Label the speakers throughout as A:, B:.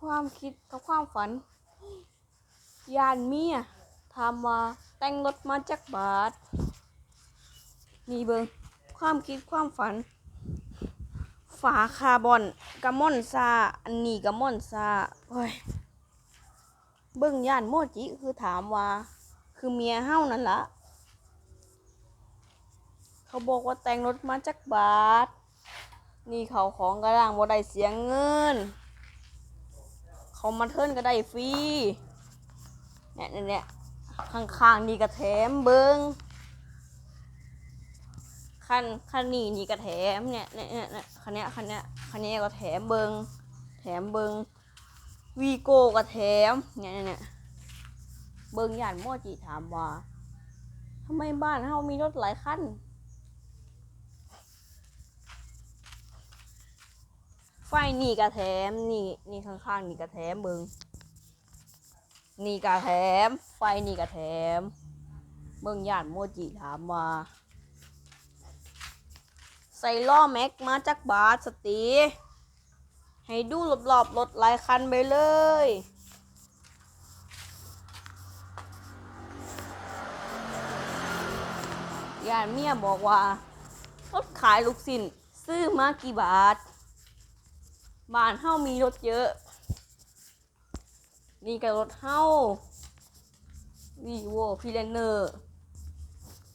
A: ความคิดกับความฝันยานเมียถามว่าแต่งรถมาจากบาทนี่เบิงความคิดความฝัน ฝาคาร์บอนกระม่อนซาอันนี้กระม่อนซาเฮ้ยเบิ่งย่านโมจิคือถามว่า คือเมียเฮ้านั่นละเขาบอกว่าแต่งรถมาจากบาท นี่เขาของกระด้างบ่ได้เสียงเงิน เขามาเทิร์นก็ได้ฟรีเนี่ยเนี่ยเนี่ยข้างๆนี่ก็แถมเบิงคันคันนี้นี่ก็แถมเนี่ยเนี่ยเนี่ยคันเนี้ยคันเนี้ยคันเนี้ยก็แถมเบิงแถมเบิงวีโก้ก็แถมเนี่ยเนี่ยเนี่ยเบิงย่านโมจิถามว่าทำไมบ้านเฮามีรถหลายคัน ไฟนี่กระแถมนี่นี่ข้างๆนี่กระแถมเบิงนี่กระแถม ไฟนี่กระแถม เบิงย่านโมจิถามว่าใส่ล้อแม็กมาจากบาทสตี ให้ดูรอบๆรถหลายคันไปเลย ยานเมียบอกว่า รถขายลูกสินซื้อมากี่บาท บ้านเฮามีรถเยอะ นี่ก็รถเฮาวีโวพีเลนเนอร์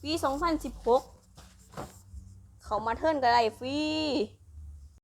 A: ปี 2016 เขามาเทิร์นก็ได้ฟรี